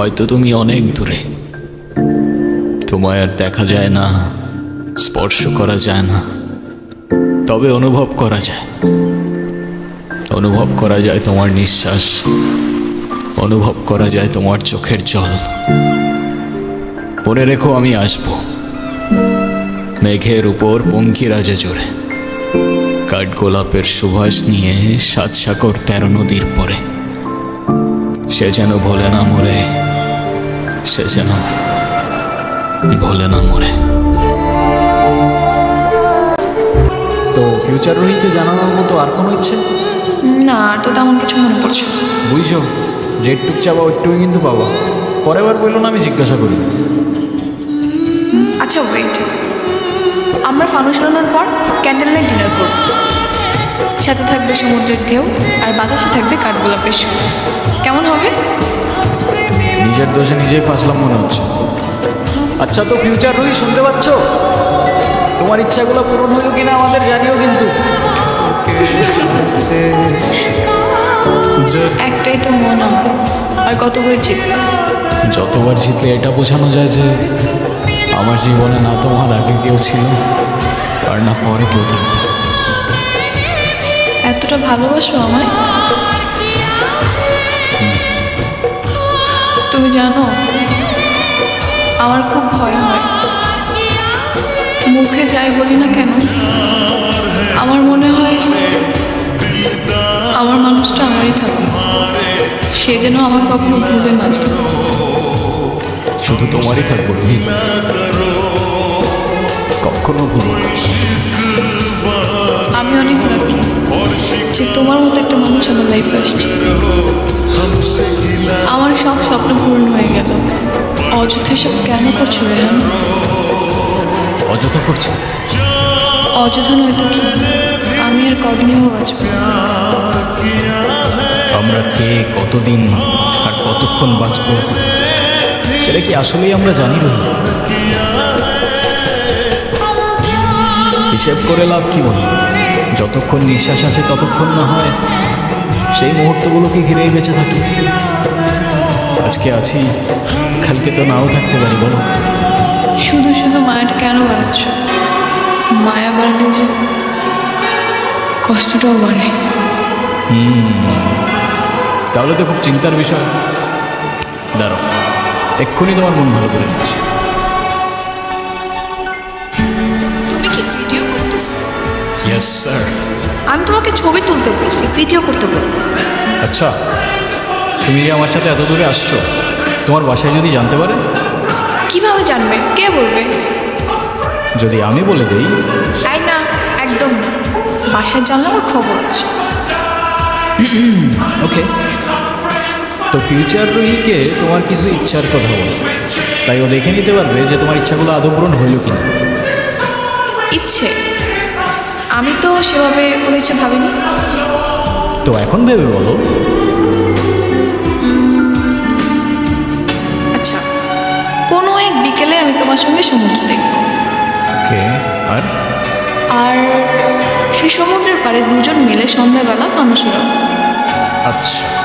হয়তো তুমি অনেক দূরে। তোমায় আর দেখা যায় না, স্পর্শ করা যায় না। তবে অনুভব করা যায়। অনুভব করা যায় তোমার নিঃশ্বাস। অনুভব করা যায় তোমার চোখের জল। মনে রেখো আমি আসব। মেঘের উপর পঙ্কিরাজে জোরে। কাঠগোলাপের সুবাস নিয়ে সাত সাগর তেরো নদীর পরে। সে যেন ভোলে না মরে। সে যেন ভোলে না মরে। তো ফিউচার রোহিকে জানানোর মতো আর কোনো ইচ্ছে? না আর তো তেমন কিছু মনে পড়ছে না। বুঝছ যেটুক চাবা ওইটুকুই কিন্তু পাবা পরের বার বলল না আমি জিজ্ঞাসা করি আচ্ছা ওয়েট আমরা ফানুস উড়ানোর পর ক্যান্ডেল লাইট ডিনার করব। সাথে থাকবে সমুদ্রের ঢেউ আর বাতাসে থাকবে কাঠগোলাপের সুবাস কেমন হবে? নিজের দোষে নিজেই ফাঁসলাম মনে হচ্ছে। আচ্ছা তো ফিউচার রোহি শুনতে পাচ্ছ? তোমার ইচ্ছাগুলো পূরণ হলো কিনা আমাদের জানিও কিন্তু। একটাই তো মন আর কত করে জিতবে? যতবার জিতলে এটা বোঝানো যায় যে আমার জীবনে না তোমার আগে কেউ ছিল আর না পরে কেউ থাকবে। এতটা ভালোবাসো আমায়? তুমি জানো আমার খুব ভয় হয়। মুখে যাই বলি না কেন আমার মনে হয় আমার মানুষটা আমারই থাকে। সে যেন আমার কখনো ভুলে না। শুধু তোমারই থাকব কখনো ভুলো আমি অনেক লাকি যে তোমার মতো একটা মানুষ আমার লাইফে আসছে। আমার সব স্বপ্ন পূরণ হয়ে গেল। অযথা সব কেন করছ রেহান? অযথা করছে? অযথা নয় তো কি? আমি আর কদিনেও বাঁচব? আমরা কে কতদিন আর কতক্ষণ বাঁচবো? সেটা কি আসলেই আমরা জানি রোহি হিসেব করে লাভ কি বল? যতক্ষণ নিঃশ্বাস আছে ততক্ষণ না হয় সেই মুহূর্তগুলোকে ঘিরেই বেঁচে থাকি? আজকে আছি। কালকে তো নাও থাকতে পারি বলো। শুধু শুধু মায়াটা কেন বাড়াচ্ছ? মায়া বাড়লে যে কষ্টটাও বাড়ে। তাহলে তো খুব চিন্তার বিষয়। দাঁড়াও এক্ষুনি তোমার মন ভালো করে দিচ্ছি তুমি কি ভিডিও করতেছো? ইয়েস স্যার আমি তোমাকে ছবি তুলতে বলছি ভিডিও করতে বলব। আচ্ছা। তুমি যে আমার সাথে এত দূরে আসছো তোমার বাসায় যদি জানতে পারে? কীভাবে জানবে? কে বলবে? যদি আমি বলে দেই? তাই না একদম না। বাসায় জানলে আমার খবর আছে। ওকে। তো ফিউচার রুহিকে তোমার কিছু ইচ্ছার কথা বলো। তাই ও দেখে নিতে পারবে যে তোমার ইচ্ছাগুলো আদৌ পূরণ হইল কি না ইচ্ছে? আমি তো সেভাবে কোনো ইচ্ছে ভাবিনি। তো এখন ভেবে বলো। তোমার সঙ্গে সমুদ্র দেখব। ওকে আর? আর সেই সমুদ্রের পাড়ে দুজন মিলে সন্ধ্যাবেলা ফানুস আচ্ছা।